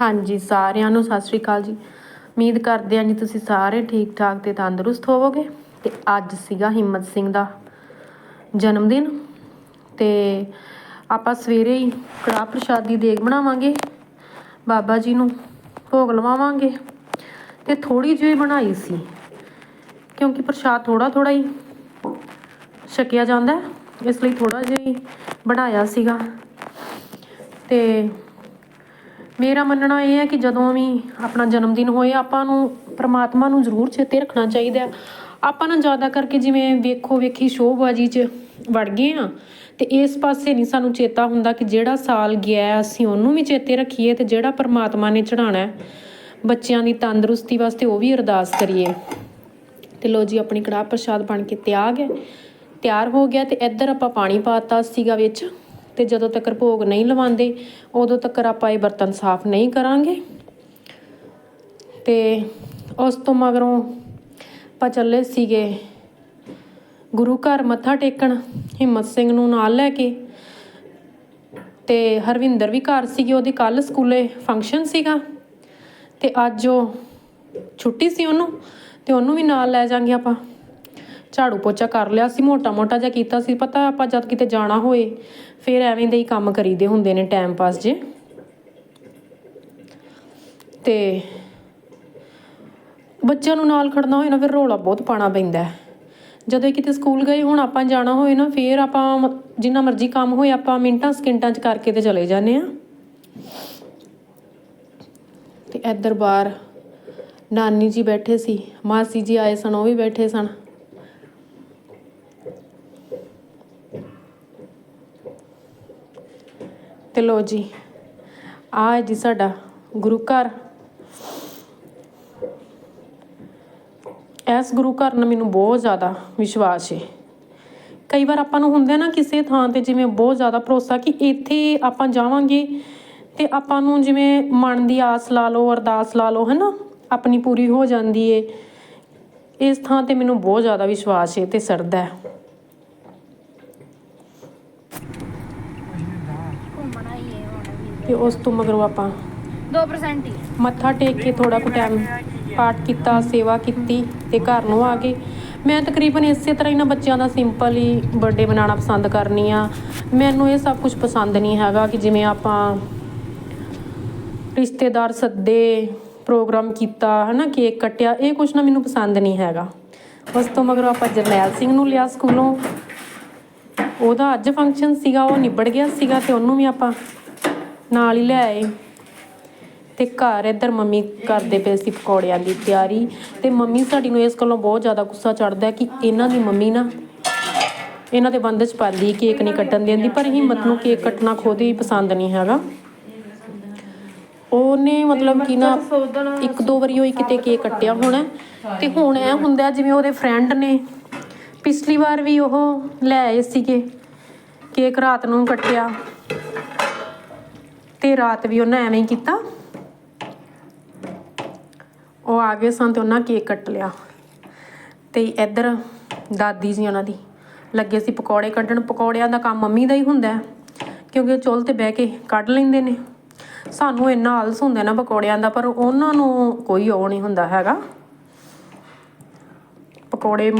ਹਾਂਜੀ, ਸਾਰਿਆਂ ਨੂੰ ਸਤਿ ਸ਼੍ਰੀ ਅਕਾਲ ਜੀ। ਉਮੀਦ ਕਰਦੇ ਹਾਂ ਜੀ ਤੁਸੀਂ ਸਾਰੇ ਠੀਕ ਠਾਕ ਤੇ ਤੰਦਰੁਸਤ ਹੋਵੋਗੇ। ਤੇ ਅੱਜ ਸੀਗਾ ਹਿੰਮਤ ਸਿੰਘ ਦਾ ਜਨਮ ਦਿਨ ਤੇ ਆਪਾਂ ਸਵੇਰੇ ਹੀ ਕੜਾਹ ਪ੍ਰਸ਼ਾਦ ਦੀ ਦੇਗ ਬਣਾਵਾਂਗੇ, ਬਾਬਾ ਜੀ ਨੂੰ ਭੋਗ ਲਵਾਵਾਂਗੇ ਤੇ ਥੋੜੀ ਜਿਹੀ ਬਣਾਈ ਸੀ। ਕਿਉਂਕਿ ਪ੍ਰਸ਼ਾਦ ਥੋੜਾ ਥੋੜਾ ਹੀ ਛਕਿਆ ਜਾਂਦਾ, ਇਸ ਲਈ ਥੋੜਾ ਜਿਹਾ ਹੀ ਬਣਾਇਆ ਸੀਗਾ। ਤੇ ਮੇਰਾ ਮੰਨਣਾ ਇਹ ਹੈ ਕਿ ਜਦੋਂ ਵੀ ਆਪਣਾ ਜਨਮ ਦਿਨ ਹੋਏ, ਆਪਾਂ ਨੂੰ ਪਰਮਾਤਮਾ ਨੂੰ ਜ਼ਰੂਰ ਚੇਤੇ ਰੱਖਣਾ ਚਾਹੀਦਾ ਆਪਾਂ ਨਾ ਜ਼ਿਆਦਾ ਕਰਕੇ ਜਿਵੇਂ ਵੇਖੋ, ਵੇਖੀ ਸ਼ੋਅਬਾਜ਼ੀ 'ਚ ਵੜ ਗਏ ਆ ਤੇ ਇਸ ਪਾਸੇ ਨਹੀਂ ਸਾਨੂੰ ਚੇਤਾ ਹੁੰਦਾ ਕਿ ਜਿਹੜਾ ਸਾਲ ਗਿਆ ਅਸੀਂ ਉਹਨੂੰ ਵੀ ਚੇਤੇ ਰੱਖੀਏ ਤੇ ਜਿਹੜਾ ਪਰਮਾਤਮਾ ਨੇ ਚੜਾਉਣਾ ਬੱਚਿਆਂ ਦੀ ਤੰਦਰੁਸਤੀ ਵਾਸਤੇ ਉਹ ਵੀ ਅਰਦਾਸ ਕਰੀਏ। ਤੇ ਲੋ ਜੀ, ਆਪਣੀ ਕੜਾਹ ਪ੍ਰਸ਼ਾਦ ਬਣ ਕੇ ਤਿਆਰ ਹੈ। ਤਿਆਰ ਹੋ ਗਿਆ ਤੇ ਇੱਧਰ ਆਪਾਂ ਪਾਣੀ ਪਾਤਾ ਸੀਗਾ ਵਿੱਚ। ਤੇ ਜਦੋਂ ਤੱਕ ਭੋਗ ਨਹੀਂ ਲਵਾਉਂਦੇ, ਉਦੋਂ ਤੱਕ ਆਪਾਂ ਇਹ ਬਰਤਨ ਸਾਫ਼ ਨਹੀਂ ਕਰਾਂਗੇ। ਤੇ ਉਸ ਤੋਂ ਮਗਰੋਂ ਆਪਾਂ ਚੱਲੇ ਸੀਗੇ ਗੁਰੂ ਘਰ ਮੱਥਾ ਟੇਕਣ, ਹਿੰਮਤ ਸਿੰਘ ਨੂੰ ਨਾਲ ਲੈ ਕੇ। ਤੇ ਹਰਵਿੰਦਰ ਵੀ ਘਰ ਸੀਗੇ, ਉਹਦੀ ਕੱਲ ਸਕੂਲੇ ਫੰਕਸ਼ਨ ਸੀਗਾ। ਤੇ ਅੱਜ ਉਹ ਛੁੱਟੀ ਸੀ ਉਹਨੂੰ, ਤੇ ਉਹਨੂੰ ਵੀ ਨਾਲ ਲੈ ਜਾਾਂਗੇ ਆਪਾਂ। ਝਾੜੂ ਪੋਚਾ ਕਰ ਲਿਆ ਸੀ, ਮੋਟਾ ਮੋਟਾ ਜਿਹਾ ਕੀਤਾ ਸੀ, ਪਤਾ ਆਪਾਂ ਜਦ ਕਿਤੇ ਜਾਣਾ ਹੋਏ, ਫਿਰ ਐਵੇਂ ਦੇ ਹੀ ਕੰਮ ਕਰੀਦੇ ਹੁੰਦੇ ਨੇ ਟਾਈਮ ਪਾਸ ਜੇ। ਤੇ ਬੱਚਿਆਂ ਨੂੰ ਨਾਲ ਖੜਨਾ ਹੋਏ ਨਾ, ਫਿਰ ਰੋਲਾ ਬਹੁਤ ਪਾਣਾ ਪੈਂਦਾ ਜਦੋਂ ਕਿਤੇ ਸਕੂਲ ਗਏ, ਹੁਣ ਆਪਾਂ ਜਾਣਾ ਹੋਏ ਨਾ, ਫਿਰ ਆਪਾਂ ਜਿੰਨਾ ਮਰਜ਼ੀ ਕੰਮ ਹੋਏ, ਆਪਾਂ ਮਿੰਟਾਂ ਸਕਿੰਟਾਂ 'ਚ ਕਰਕੇ ਤੇ ਚਲੇ ਜਾਂਦੇ ਆ ਤੇ ਇੱਧਰ ਬਾਹਰ ਨਾਨੀ ਜੀ ਬੈਠੇ ਸੀ, ਮਾਸੀ ਜੀ ਆਏ ਸਨ, ਉਹ ਵੀ ਬੈਠੇ ਸਨ। ਤੇ ਲੋ ਜੀ ਆ ਹੈ ਜੀ ਸਾਡਾ ਗੁਰੂ ਘਰ। ਇਸ ਗੁਰੂ ਘਰ ਨਾਲ ਮੈਨੂੰ ਬਹੁਤ ਜ਼ਿਆਦਾ ਵਿਸ਼ਵਾਸ ਹੈ ਕਈ ਵਾਰ ਆਪਾਂ ਨੂੰ ਹੁੰਦਾ ਨਾ ਕਿਸੇ ਥਾਂ ਤੇ ਜਿਵੇਂ ਬਹੁਤ ਜ਼ਿਆਦਾ ਭਰੋਸਾ ਕਿ ਇੱਥੇ ਆਪਾਂ ਜਾਵਾਂਗੇ ਤੇ ਆਪਾਂ ਨੂੰ ਜਿਵੇਂ ਮਨ ਦੀ ਆਸ ਲਾ ਲਓ, ਅਰਦਾਸ ਲਾ ਲਓ, ਹੈਨਾ, ਆਪਣੀ ਪੂਰੀ ਹੋ ਜਾਂਦੀ ਏ। ਇਸ ਥਾਂ ਤੇ ਮੈਨੂੰ ਬਹੁਤ ਜ਼ਿਆਦਾ ਵਿਸ਼ਵਾਸ ਹੈ ਤੇ ਸਰਦਾ ਹੈ ਘੁੰਮਣਾ ਹੀ ਹੈ ਹੁਣ ਵੀ ਤੇ ਉਸ ਤੋਂ ਮਗਰੋਂ ਆਪਾਂ 2% ਹੀ। ਮੱਥਾ ਟੇਕ ਕੇ ਥੋੜਾ ਕੁ ਟਾਈਮ ਪਾਠ ਕੀਤਾ ਸੇਵਾ ਕੀਤੀ ਤੇ ਘਰ ਨੂੰ ਆ ਗਏ। ਮੈਂ ਤਕਰੀਬਨ ਇਸੇ ਤਰ੍ਹਾਂ ਹੀ ਨਾ ਬੱਚਿਆਂ ਦਾ ਸਿੰਪਲ ਹੀ ਬਰਥਡੇ ਮਨਾਉਣਾ ਪਸੰਦ ਕਰਨੀ ਆ। ਮੈਨੂੰ ਇਹ ਸਭ ਕੁਝ ਪਸੰਦ ਨਹੀਂ ਹੈਗਾ ਕਿ ਜਿਵੇਂ ਆਪਾਂ ਰਿਸ਼ਤੇਦਾਰ ਸੱਦੇ ਪ੍ਰੋਗਰਾਮ ਕੀਤਾ ਹਨਾ ਕੇਕ ਕੱਟਿਆ ਇਹ ਕੁਝ ਨਾ ਮੈਨੂੰ ਪਸੰਦ ਨਹੀਂ ਹੈਗਾ। ਉਸ ਤੋਂ ਮਗਰੋਂ ਆਪਾਂ ਜਰਨੈਲ ਸਿੰਘ ਨੂੰ ਲਿਆ ਸਕੂਲੋਂ। ਉਹਦਾ ਅੱਜ ਫੰਕਸ਼ਨ ਸੀਗਾ ਉਹ ਨਿਬੜ ਗਿਆ ਸੀਗਾ ਤੇ ਉਹਨੂੰ ਵੀ ਆਪਾਂ ਨਾਲ ਹੀ ਲੈ ਆਏ। ਤੇ ਘਰ ਇੱਧਰ ਮੰਮੀ ਕਰਦੇ ਪਏ ਸੀ ਪਕੌੜਿਆਂ ਦੀ ਤਿਆਰੀ। ਤੇ ਮੰਮੀ ਸਾਡੀ ਨੂੰ ਇਸ ਗੱਲੋਂ ਬਹੁਤ ਜ਼ਿਆਦਾ ਗੁੱਸਾ ਚੜਦਾ ਕਿ ਇਹਨਾਂ ਦੀ ਮੰਮੀ ਨਾ ਇਹਨਾਂ ਦੇ ਬੰਦ ਚ ਪਾਉਂਦੀ ਕੇਕ ਨਹੀਂ ਕੱਟਣ ਦਿੰਦੀ, ਪਰ ਹਿੰਮਤ ਨੂੰ ਕੇਕ ਕੱਟਣਾ ਖੁਦ ਹੀ ਪਸੰਦ ਨਹੀਂ ਹੈਗਾ। ਉਹਨੇ ਮਤਲਬ ਕਿ ਨਾ ਇੱਕ ਦੋ ਵਾਰੀ ਹੋਈ ਕਿਤੇ ਕੇਕ ਕੱਟਿਆ ਹੋਣਾ। ਤੇ ਹੁਣ ਇਹ ਹੁੰਦਾ ਜਿਵੇਂ ਉਹਦੇ ਫਰੈਂਡ ਨੇ ਪਿਛਲੀ ਵਾਰ ਵੀ ਉਹ ਲੈ ਆਏ ਸੀਗੇ। ਕੇਕ ਰਾਤ ਨੂੰ ਕੱਟਿਆ। ਤੇ ਰਾਤ ਵੀ ਉਹਨਾਂ ਐਵੇਂ ਹੀ ਕੀਤਾ। ਉਹ ਆ ਗਏ ਸਨ ਤੇ ਉਹਨਾਂ ਕੇਕ ਕੱਟ ਲਿਆ। ਤੇ ਇੱਧਰ ਦਾਦੀ ਜੀ ਉਹਨਾਂ ਦੀ ਲੱਗੇ ਸੀ ਪਕੌੜੇ ਕੱਢਣ। ਪਕੌੜਿਆਂ ਦਾ ਕੰਮ ਮੰਮੀ ਦਾ ਹੀ ਹੁੰਦਾ ਕਿਉਂਕਿ ਉਹ ਚੁੱਲ੍ਹ ਤੇ ਬਹਿ ਕੇ ਕੱਢ ਲੈਂਦੇ ਨੇ। ਸਾਨੂੰ ਇੰਨਾ ਆਲਸ ਹੁੰਦਾ ਨਾ ਪਕੌੜਿਆਂ ਦਾ, ਪਰ ਉਹਨਾਂ ਨੂੰ ਕੋਈ ਉਹ ਨਹੀਂ ਹੁੰਦਾ ਹੈਗਾ। ਪਕੌੜੇ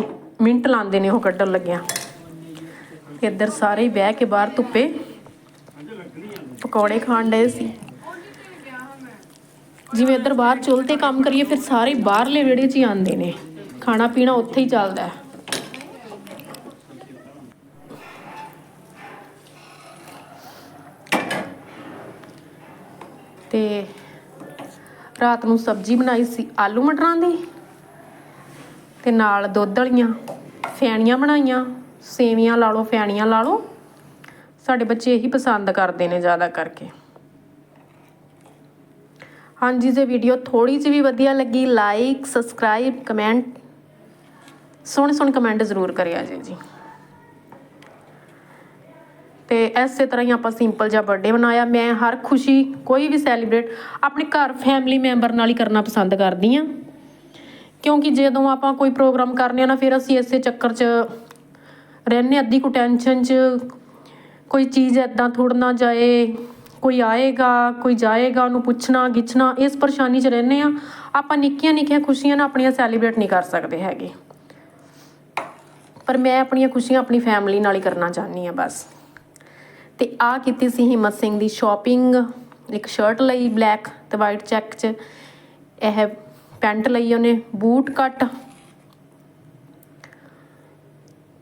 ਮਿੰਟ ਲਾਉਂਦੇ ਨੇ ਉਹ ਕੱਢਣ ਲੱਗਿਆ। ਇੱਧਰ ਸਾਰੇ ਬਹਿ ਕੇ ਬਾਹਰ ਧੁੱਪੇ ਪਕੌੜੇ ਖਾਣ ਡਏ ਸੀ। ਜਿਵੇਂ ਇੱਧਰ ਬਾਹਰ ਚੁੱਲ੍ਹ ਤੇ ਕੰਮ ਕਰੀਏ, ਫਿਰ ਸਾਰੇ ਬਾਹਰਲੇ ਵਿਹੜੇ 'ਚ ਹੀ ਆਉਂਦੇ ਨੇ। ਖਾਣਾ ਪੀਣਾ ਉੱਥੇ ਹੀ ਚੱਲਦਾ। ਹੈ ਤੇ ਰਾਤ ਨੂੰ ਸਬਜ਼ੀ ਬਣਾਈ ਸੀ ਆਲੂ ਮਟਰਾਂ ਦੀ ਤੇ ਨਾਲ ਦੁੱਧ ਵਾਲੀਆਂ, ਫੈਣੀਆਂ ਬਣਾਈਆਂ, ਸੇਵੀਆਂ ਲਾ ਲਓ, ਫੈਣੀਆਂ ਲਾ ਲਓ। ਸਾਡੇ ਬੱਚੇ ਇਹੀ ਪਸੰਦ ਕਰਦੇ ਨੇ ਜ਼ਿਆਦਾ ਕਰਕੇ। ਹਾਂਜੀ, ਜੇ ਵੀਡੀਓ ਥੋੜੀ ਜਿਹੀ ਵੀ ਵਧੀਆ ਲੱਗੀ ਲਾਈਕ ਸਬਸਕ੍ਰਾਈਬ ਕਮੈਂਟ ਸੋਹਣੇ ਸੋਹਣੇ ਕਮੈਂਟ ਜ਼ਰੂਰ ਕਰਿਆ ਜੀ ਜੀ। ਤੇ ਐਸੇ ਤਰ੍ਹਾਂ ਹੀ ਆਪਾਂ ਸਿੰਪਲ ਜਿਹਾ ਬਰਥਡੇ ਮਨਾਇਆ। ਮੈਂ ਹਰ ਖੁਸ਼ੀ ਕੋਈ ਵੀ ਸੈਲੀਬ੍ਰੇਟ ਆਪਣੇ ਘਰ ਫੈਮਿਲੀ ਮੈਂਬਰ ਨਾਲ ਹੀ ਕਰਨਾ ਪਸੰਦ ਕਰਦੀ ਆ ਕਿਉਂਕਿ ਜਦੋਂ ਆਪਾਂ ਕੋਈ ਪ੍ਰੋਗਰਾਮ ਕਰਨੇ ਆ ਨਾ, ਫਿਰ ਅਸੀਂ ਇਸੇ ਚੱਕਰ 'ਚ ਰਹਿੰਦੇ ਅੱਧੀ ਕੁ ਟੈਨਸ਼ਨ 'ਚ ਕੋਈ ਚੀਜ਼ ਇੱਦਾਂ ਥੁੜ ਨਾ ਜਾਏ, ਕੋਈ ਆਏਗਾ, ਕੋਈ ਜਾਏਗਾ, ਉਹਨੂੰ ਪੁੱਛਣਾ, ਗਿੱਛਣਾ, ਇਸ ਪਰੇਸ਼ਾਨੀ 'ਚ ਰਹਿੰਦੇ ਆ ਆਪਾਂ ਨਿੱਕੀਆਂ ਨਿੱਕੀਆਂ ਖੁਸ਼ੀਆਂ ਨਾ ਆਪਣੀਆਂ ਸੈਲੀਬ੍ਰੇਟ ਨਹੀਂ ਕਰ ਸਕਦੇ ਹੈਗੇ। ਪਰ ਮੈਂ ਆਪਣੀਆਂ ਖੁਸ਼ੀਆਂ ਆਪਣੀ ਫੈਮਿਲੀ ਨਾਲ ਹੀ ਕਰਨਾ ਚਾਹਨੀ ਆ ਬਸ। ਤੇ ਆ ਕੀਤੀ ਸੀ ਹਿੰਮਤ ਸਿੰਘ ਦੀ ਸ਼ਾਪਿੰਗ ਇੱਕ ਸ਼ਰਟ ਲਈ ਬਲੈਕ ਤੇ ਵਾਈਟ ਚੈੱਕ 'ਚ। ਇਹ ਪੈਂਟ ਲਈ ਉਹਨੇ ਬੂਟ ਕੱਟ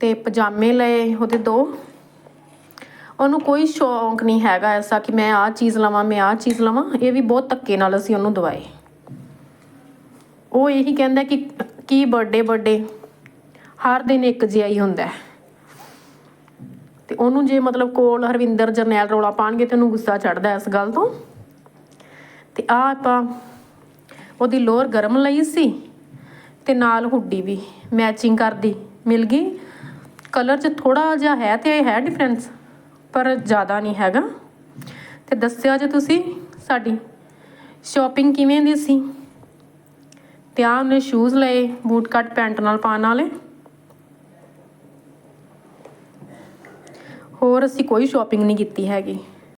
ਤੇ ਪਜਾਮੇ ਲਏ ਉਹਦੇ ਦੋ। ਉਹਨੂੰ ਕੋਈ ਸ਼ੌਂਕ ਨਹੀਂ ਹੈਗਾ ਐਸਾ ਕਿ ਮੈਂ ਆਹ ਚੀਜ਼ ਲਵਾਂ, ਮੈਂ ਆਹ ਚੀਜ਼ ਲਵਾਂ। ਇਹ ਵੀ ਬਹੁਤ ਧੱਕੇ ਨਾਲ ਅਸੀਂ ਉਹਨੂੰ ਦਵਾਏ। ਉਹ ਇਹੀ ਕਹਿੰਦਾ ਕਿ ਕੀ ਬਰਥਡੇ ਬਰਥਡੇ ਹਰ ਦਿਨ ਇੱਕ ਜਿਹਾ ਹੀ ਹੁੰਦਾ ਹੈ। ਤੇ ਉਹਨੂੰ ਜੇ ਮਤਲਬ ਕੋਲ ਹਰਵਿੰਦਰ ਜਰਨੈਲ ਰੋਲਾ ਪਾਣਗੇ ਤੇ ਉਹਨੂੰ ਗੁੱਸਾ ਚੜਦਾ ਇਸ ਗੱਲ ਤੋਂ। ਤੇ ਆ ਆਪਾਂ ਉਹਦੀ ਲੋਅਰ ਗਰਮ ਲਈ ਸੀ ਤੇ ਨਾਲ ਹੁੱਡੀ ਵੀ ਮੈਚਿੰਗ ਕਰਦੀ। ਮਿਲ ਗਈ। ਕਲਰ 'ਚ ਥੋੜਾ ਜਿਹਾ ਹੈ ਤੇ ਹੈ ਡਿਫਰੈਂਸ ਪਰ ਜ਼ਿਆਦਾ ਨਹੀਂ ਹੈਗਾ। ਤੇ ਦੱਸਿਆ ਜੇ ਤੁਸੀਂ, ਸਾਡੀ ਸ਼ਾਪਿੰਗ ਕਿਵੇਂ ਦੀ ਸੀ? ਤੇ ਆ ਉਹਨੇ ਸ਼ੂਜ਼ ਲਏ ਬੂਟ ਕੱਟ ਪੈਂਟ ਨਾਲ ਪਾਉਣ ਵਾਲੇ। ਹੋਰ ਅਸੀਂ ਕੋਈ ਸ਼ਾਪਿੰਗ ਨਹੀਂ ਕੀਤੀ ਹੈਗੀ।